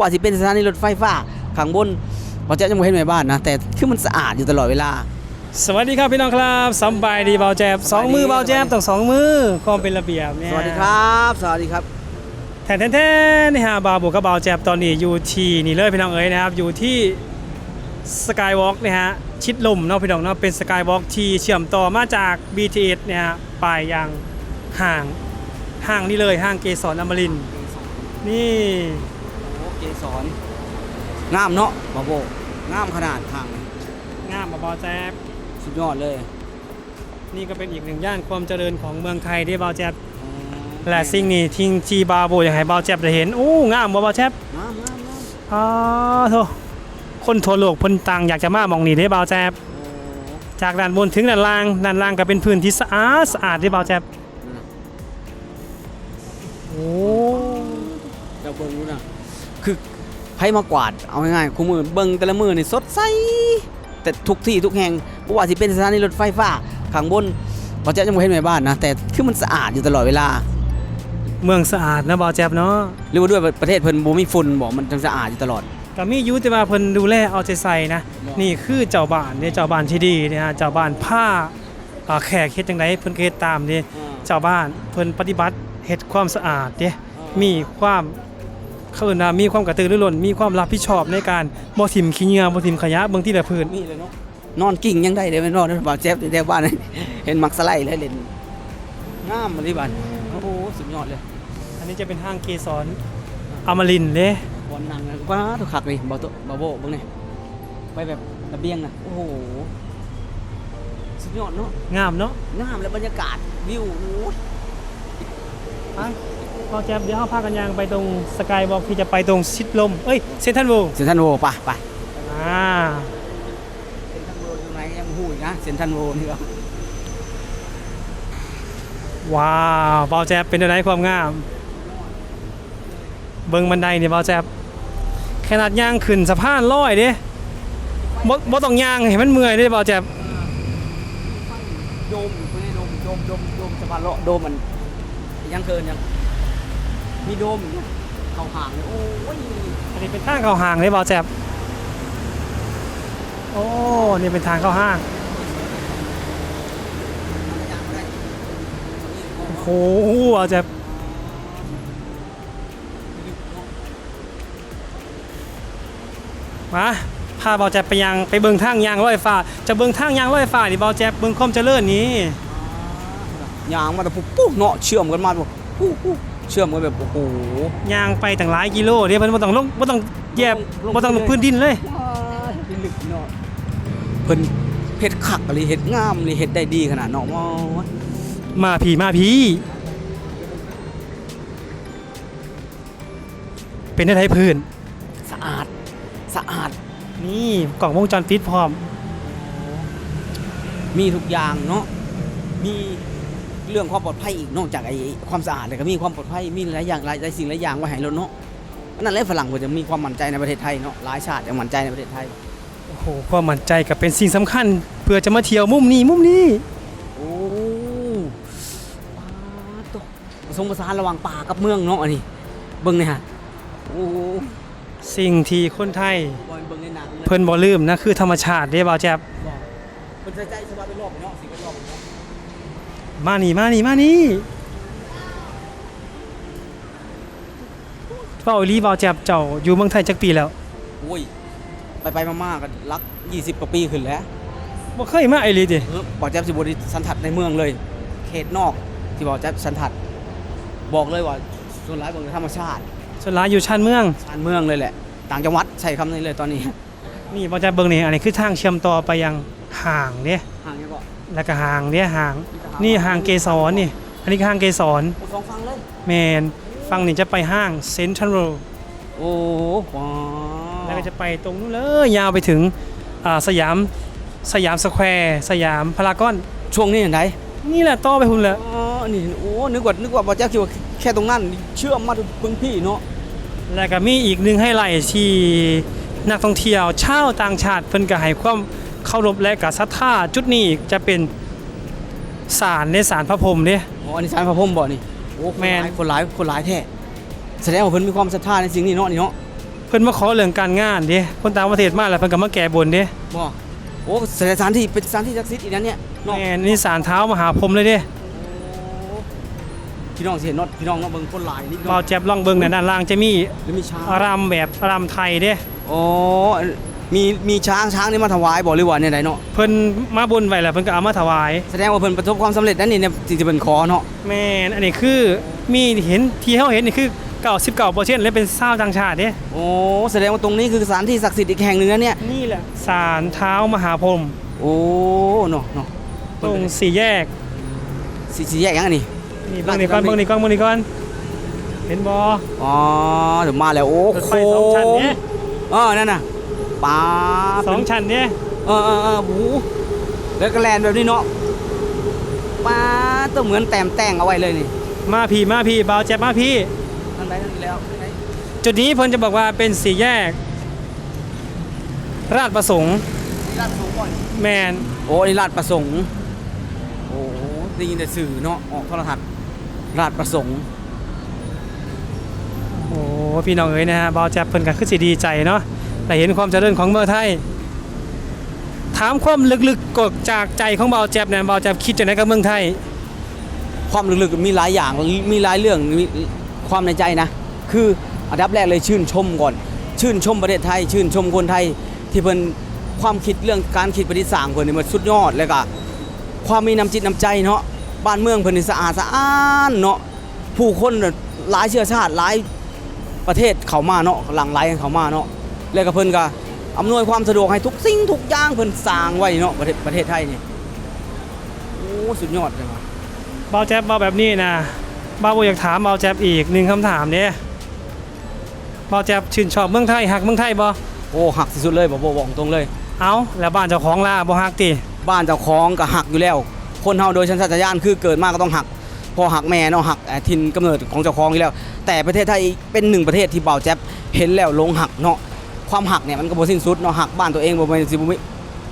ว่าสิเป็นสถานีรถไฟฟ้าข้างบนพอจะยังบ่เห็นแม่บ้านนะ แต่คือมันสะอาดอยู่ตลอดเวลา สวัสดีครับพี่น้องครับสำบายดีเบาแจบสองมือเบาแจบต้องสองมือก็เป็นระเบียบเนี่ยสวัสดีครับ สวัสดีครับแทนแทนแทนนี่ฮะบาวบุกกับเบาแจบตอนนี้อยู่ที่นี่เลยพี่น้องเอ๋ยนะครับอยู่ที่สกายวอล์กนะฮะชิดลมเนาะพี่น้องเนาะเป็นสกายวอล์กที่เชื่อมต่อมาจาก BTS เนี่ยฮะไปยังห้างห้างนี่เลยห้างเกสรอมรินทร์นี่โอ้ เกสรงามเนาะบาโบงามขนาดทางงามมาเบาแจบสุดยอดเลยนี่ก็เป็นอีกหนึ่งย่านความเจริญของเมืองไทยที่เบาแจบและสิ่งนี้ทิ้งจีบาโบอยากให้เบาแจบได้เห็นโอ้งามบ่เบาแจบงามงามงามอ๋อโธ่คนทั่วโลกเพิ่นต่างอยากจะมาหมองนี่ได้เบาแจ๊บโอ้จากด้านบนถึงด้านล่างด้านล่างก็เป็นพื้นที่สะอาดสะอาดได้เบาแจ๊บนั่นน่ะโอ้ เจ้าเบิ่งดูนะ คือไผมากวาดเอาง่ายๆคู่มือเบิ่งแต่ละมือนี่สดใสแต่ทุกที่ทุกแห่งบ่ว่าสิเป็นสถานีรถไฟฟ้าข้างบนพอจะยังบ่เห็นแม่บ้านนะแต่คือมันสะอาดอยู่ตลอดเวลา เมืองสะอาดนะเบาแจ๊บเนาะหรือว่าด้วยประเทศเพิ่นบ่มีฝุ่นบ่มันจังสะอาดอยู่ตลอดก็มีอยู่แต่ว่าเพิ่นดูแลเอาใจใส่นะนี่คือเจ้าบ้านเนี่ยเจ้าบ้านที่ดีเนี่ยฮะเจ้าบ้านผ้าอ่าแขกเฮ็ดจังไดเพิ่นก็เฮ็ดตามเด้เจ้าบ้านเพิ่นปฏิบัติเฮ็ดความสะอาดเด้มีความ เขาเอิ้นว่ามีความกระตือรือร้นมีความรับผิดชอบในการบ่ทิ่มขี้เหงื่อบ่ทิ่มขยะเบิ่งที่แบบพื้นมีเลยเนาะนอนกิ่งยังได้เลยแม่นบ่นั่นบ่าวแจ๊บแถวบ้านนี่เห็นมักสไลด์เลยเล่นงามมาที่บ้านโอ้โหสุดยอดเลย อันนี้จะเป็นห้างเกสรอมรินทร์เด้บอลนังนะว้าทุกคักนี่บ่าวโตบ่าวโบเบิ่งนี่ไปแบบระเบียงน่ะโอ้โหสุดยอดเนาะงามเนาะงามแล้วบรรยากาศวิวโอ้ยไป พอแจ๊บเดี๋ยวเราพากันยางไปตรงสกายบอกที่จะไปตรงชิดลม เอ้ยเซนทันโวเซนทรัลโวไปไปอ่าเซนทรัลโวอยู่ไหนยังบ่ฮู้อีกนะเซนทรัลโวนี่ก็ว้าวบอลแจ๊บเป็นอะไรความงาม เบิ้งบันไดเนี่ยบอลแจ๊บขนาดย่างขึ้นสะพานลอยเด้บ่บ่ต้องย่างเห็นมันเมื่อยเด้บอลแจ๊บโดมไม่ได้โดมโดมโดมโดมสะพานเลาะโดมมันยังเกินยัง มีโดมอยู่เนี่ยเข้าห่างเลยโอ้ยอันนี้เป็นทางเข้าห้างเลยบอลแจ๊บโอ้นี่เป็นทางเข้าห้างโอ้โหบอลแจ๊บมาพาบาแจ๊บไปยังไปเบิ่งทางยางรถไฟฟ้าจะเบิ่งทางยางรถไฟฟ้านี่บาแจ๊บเบิ่งความเจริญนี้ยางมาแต่ปุ๊บปุ๊บเนาะเชื่อมกันมาปุ๊บปุ๊บ เชื่อมกันแบบโอ้โหยางไปตั้งหลายกิโลเดี๋ยวเพิ่นบ่ต้องลงบ่ต้องแยบลงบ่ต้องลงพื้นดินเลย เป็นลึกเนาะเพิ่นเฮ็ดคักอะไรเฮ็ดงามเลยเฮ็ดได้ดีขนาดเนาะว้าวมาผีมาผีเป็นได้ไทยพื้น สะอาดสะอาดนี่กล่องวงจรปิดพร้อม มีทุกอย่างเนาะมี เรื่องความปลอดภัยอีกนอกจากไอ้ความสะอาดแล้วก็มีความปลอดภัยมีหลายอย่างหลายหลายสิ่งหลายอย่างไว้ให้เราเนาะอันนั่นแหละฝรั่งเพิ่นจะมีความมั่นใจในประเทศไทยเนาะหลายชาติจะมั่นใจในประเทศไทยโอ้โหความมั่นใจก็เป็นสิ่งสำคัญ เพื่อจะมาเที่ยวมุมนี้มุมนี้โอ้ปาตกผสมผสานระหว่างป่ากับเมืองเนาะอันนี้เบิ่งนี่ฮะโอ้สิ่งที่คนไทยบอลเบิ่งในหนังเลยเพิ่นบ่ลืมนะคือธรรมชาติเด้บ่าวแจ๊บบอกเพิ่นใส่ใจสบายไปรอบเนาะสิไปรอบเนาะ มานี่มานี่มานี่เว้าอีหลีบ่าวแจ๊บเจ้าอยู่เมืองไทยจักปีแล้วโอ้ยไปไปๆมาๆก็รัก 20กว่าปีขึ้นแล้วบ่เคยมาอีหลีติเออบอกแจ๊บสิบริสันทัดในเมืองเลย เขตนอกที่บอกแจ๊บสันทัด บอกเลยว่าส่วนร้ายบอกธรรมชาติส่วนหลายอยู่ชานเมือง ชานเมืองเลยแหละ ต่างจังหวัดใช้คำนี้เลยตอนนี้นี่บ่าวแจ๊บเบิ่งนี่อันนี้คือทางเชื่อมต่อไปยังห้างเด้ห่างยังก็แล้วก็ห้างเด้ห้าง นี่ห้างเกสรนี่ อันนี้คือห้างเกสรโอ้สองฟังเลยแมนฝั่งนี้จะไปห้างเซ็นทรัลโรโอ้ว้าแล้วก็จะไปตรงนู้นเลยยาวไปถึงอ่าสยามสยามสแควร์สยามพารากอน ช่วงนี้เห็นไหนนี่แหละต่อไปหุ่นแหละอ๋อนี่โอ้นึกว่านึกว่าบอกแจ๊บคิดว่าแค่ตรงนั้นเชื่อมมาถึงพึ่งพี่เนาะแล้วก็มีอีกหนึ่งให้ไลท์ที่นักท่องเที่ยวชาวต่างชาติเพิ่นก็ให้ความเคารพและก็ศรัทธาจุดนี้จะเป็น ศาลในศาลพระพรหมเด้อ๋ออันนี้สารพระพรหมบ่นี่โอ้คนแม่หลายนคนหลายคนหลายแท้แสดงว่าเพิ่นมีความศรัทธาในสิ่งนี้เนาะนี่เนาะพิ่นมาขอเรื่องการงานเด้คนต่างประเทศมาแล้วเพิ่นก็มาแก้บนเด้บ่โอ้สถานที่เป็นสถานที่ศักดิ์สิทธิ์อีกนั้นเนี่ยเนาะแม่นนี่ศาลเท้ามหาพรหมเลยเด้พี่น้องสิเห็นเนาะพี่น้องเนาะเบิ่งคนหลายนี่พี่น้บ่าอวงแจ๊บลองเบิ่งในะด้านล่างจะมีหรือมีช้างอารามแบบอารามไทยเด้โอ้ มีมีช้างช้างนี่มาถวายบ่หรือว่าเนี่ยไหนเนาะเพิ่นมาบนไว้แล้วเพิ่นก็เอามาถวาย แสดงว่าเพิ่นประสบความสำเร็จนั่นนี่เนี่ยที่จะเป็นขอเนาะแม่นอันนี้คือมีเห็นที่เฮาเห็นนี่คือ99%และเป็นชาวต่างชาติเด้โอ้แสดงว่าตรงนี้คือสถานที่ศักดิ์สิทธิ์อีกแห่งหนึ่งนะเนี่ยนี่แหละศาลเท้ามหาพรหมโอ้เนาะเนาะตรงสี่แยกสีสีแยกยังอันนี้ นี่เบิ่งนี่ก่อนเบิ่งนี่ก่อนเบิ่งนี่ก่อนเห็นบ่อ๋อเดี๋ยวมาแล้วโอ้รถโหไฟสองชั้นเด้เออนั่นน่ะ ป้าสองชั้นเด้เออเออเออหูแล้วก็แลนแบบนี้เนาะป้าต้องเหมือนแต้มแต่งเอาไว้เลยนี่ มาพี่มาพี่บ่าวแจ๊บมาพี่นั่นไปนั่นแล้วนั่นไปจุดนี้เพิ่นจะบอกว่าเป็นสี่แยก ราชประสงค์นี่ลาดสูงก่อนแมนโอ้นี่ลาดประสงค์โอ้ได้ยินแต่สื่อเนาะออกโทรทัศน์ลาดประสงค์โอ้พี่น้องเอ๋ยนะฮะบ่าวแจ๊บเพิ่นก็คือสิดีใจเนาะ ได้เห็นความเจริญของเมืองไทย ถามความลึกๆกดจากใจของเบาแจ๊บเนี่ยบ่าแจ๊บคิดจังไดกับเมืองไทย ความลึกๆมีหลายอย่างมีหลายเรื่องมีความในใจนะ คืออันดับแรกเลยชื่นชมก่อน ชื่นชมประเทศไทย ชื่นชมคนไทยที่เพิ่นความคิดเรื่องการคิดประดิษฐ์สร้างเพิ่นนี่มันสุดยอดเลยก็ความมีน้ำจิตน้ำใจเนาะบ้านเมืองเพิ่นนี่สะอาดสะอ้านเนาะผู้คนหลายเชื้อชาติหลายประเทศเขามาเนาะหลั่งไหลกันเขามาเนาะ แล้วก็เพิ่นก็อำนวยความสะดวกให้ทุกสิ่งทุกอย่างเพิ่นสร้างไว้เนาะประเทศประเทศไทยนี่โอ้สุดยอดเลยว่ะบ่าวแจ๊บบ่าวแบบนี้นะบ่าวบ่อยากถามบ่าวแจ๊บอีกหนึ่งคำถามเนี่ยบ่าวแจ๊บชื่นชอบเมืองไทยหักเมืองไทยบ่โอ้หักที่สุดเลยบอกบอกตรงเลย เอาแล้วบ้านเจ้าของล่ะบ่ฮักติบ้านเจ้าของก็หักอยู่แล้ว คนเฮาโดยชันสัตยานคือเกิดมาก็ต้องหัก พอหักแม่เนาะหักเอ่อถิ่นกำเนิดของเจ้าของอยู่แล้ว แต่ประเทศไทยเป็นหนึ่งประเทศที่เบาแจ๊บเห็นแล้วหลงหักเนาะ ความหักเนี่ยมันก็บ่สิ้นสุดเนาะหักบ้านตัวเองบ่แม่นสิบ่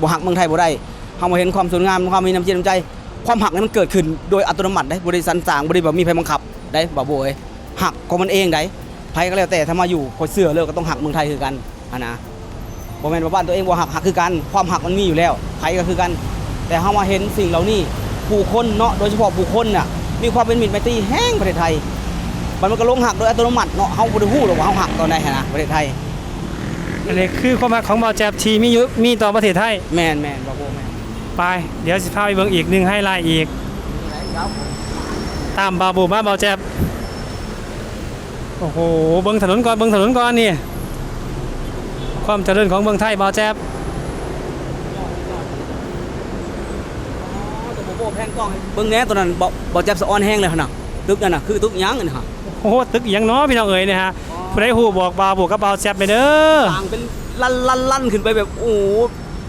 บ่หักเมืองไทยบ่ได้เฮามาเห็นความสวยงามความมีน้ำจิตน้ำใจ ความหักเนี่ยมันเกิดขึ้นโดยอัตโนมัติได้บ่ได้สันสร้างบ่ได้แบบมีไผบังคับได้บ่บ่เอ้ยหักของมันเองได้ไผก็แล้วแต่ถ้ามาอยู่คนเสื้อเลยก็ต้องหักเมืองไทยคือกันอะนะบ่แม่นว่าบ้านตัวเองบ่หักหักคือกันความหักมันมีอยู่แล้วไผก็คือกัน แต่เฮามาเห็นสิ่งเหล่านี้ผู้คนเนาะโดยเฉพาะผู้คนน่ะมีความเป็นมิตรไมตรีแห้งประเทศไทยมันก็ลงหักโดยอัตโนมัติเนาะเฮาบ่ได้ฮู้หรอกว่าเฮาหักตอนใดนะประเทศไทย อันนี้คือความรักของบ่าวแจ๊บที่มีอยู่มีต่อประเทศไทยแม่นแม่นบ่โบแม่นไป เดี๋ยวสิพาไปเบิ่งอีกหนึ่งให้ไลน์อีก ตามบาบูมาบาวแจ๊บโอ้โหเบิ่งถนนก่อนเบิ่งถนนก่อนนี่ความเจริญของเมืองไทยบาวแจ๊บตัวโบโบแพงกล้องให้เบิ่งแหน่ตัวนั้นบ่บ่จับสะออนแห้งเลยหั่นน่ะตึกนั่นน่ะคือตึกหยังนั่นน่ะฮะโอ้โหตึกอหยังเนาะพี่น้องเอ๋ยเนี่ยฮะ ผู้ใดฮู้บอกบาบูกับบาวแจ๊บไปเด้อต่างเป็นลั่นลั่นลั่นขึ้นไปแบบโอ้โห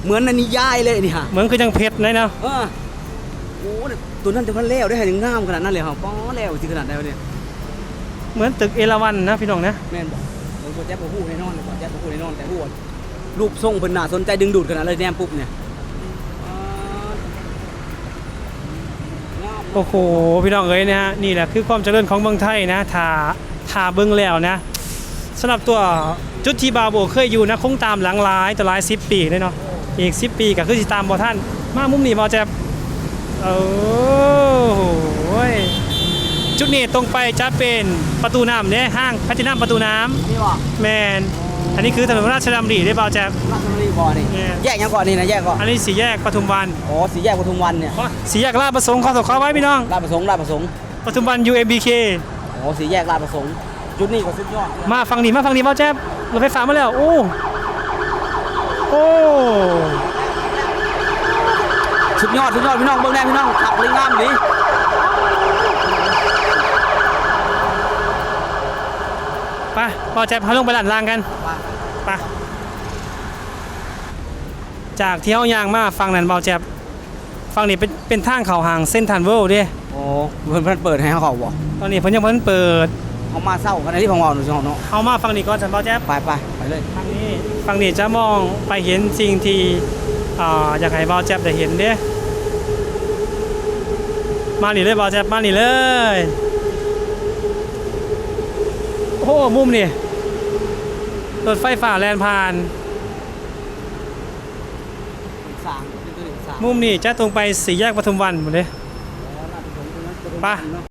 เหมือนในนิยายเลยนี่ฮะเหมือนคือจังเพชรเลยเนาะเออโอ้ตัวนั้นจะพันแล้วได้ให้ถึงงามขนาดนั้นเลยครับป้อแล้วสิขนาดใดวะเนี่ยเหมือนตึกเอราวัณนะพี่น้องนะแม่นบอกเออบ่แจ๊บบ่ฮู้แน่นอนบ่แจ๊บบ่ฮู้แน่นอนแต่ฮู้ว่ารูปทรงเพิ่นน่าสนใจดึงดูดขนาดเลยแนมปุ๊บเนี่ยอ่างามโอ้โหพี่น้องเอ๋ยนะฮะนี่แหละคือความเจริญของเมืองไทยนะถ้าถ้าเบิ่งแล้วนะ สำหรับตัวจุดที่บาโบเคยอยู่นะคงตามหลังหลายต่อหลายสิบปีเลยเนาะอีก 10 ปีก็คือสิตามบ่ท่าน มามุมนี้บ่แจ๊บโอ้โหยจุดนี้ตรงไปจะเป็นประตูน้ำเนี่ยห้างแพทินัมประตูน้นี่บ่ำแมนอันนี้คือถนนราชดำริได้บ่แจ๊บราชบุรีบ่นี่แม่นแยกยังก่อนนี่นะแยกก่อนอันนี้สี่แยกปทุมวันอ๋อสีแยกปทุมวันเนี่ย สี่แยกลาดประสงค์ขอสขอไว้พี่น้อง ลาดประสงค์ลาดประสงค์ปทุมวัน UMBK อ๋อสีแยกลาดประสงค์ จุดนี้ก็สุดยอดมาฝั่งนี้มาฝั่งนี้บ่แจ๊บรถไฟฟ้ามาแล้ว โอ้โอ้สุดยอดสุดยอดพี่น้องเบิ่งแน่พี่น้องขับเลยงามดีไปบ่แจ๊บเขาลงไปหลั่นลางกันไปจากที่เฮายางมาฟังนั้นเบาแจ็บฟังนี่เป็นเป็นทางเขาห่างเส้นทันเวิลด์เด้โอ้เพิ่นเพิ่นเปิดให้เขาบ่ตอนนี้เพิ่นยังเพิ่นเปิด เขามาเศร้าขนาดที่ผมว่าหนูสิเฮาเนาะเฮามาฟังนี่ก่อนจันเบาแจ็บไปไปไปเลยทางนี้ฟังนี่จะมองไปเห็นสิ่งที่อ่าอยากให้เบาแจ็บได้เห็นเด้มานี่เลยเบาแจ็บมานี่เลยโอ้โหมุมนี่รถไฟฟ้าแล่นผ่านสามเป็นตัวหนึ่งสามมุมนี้จะตรงไปสี่แยกปทุมวันหมดเลยอ๋อน่าจะผมตรงนั้นไปเนาะ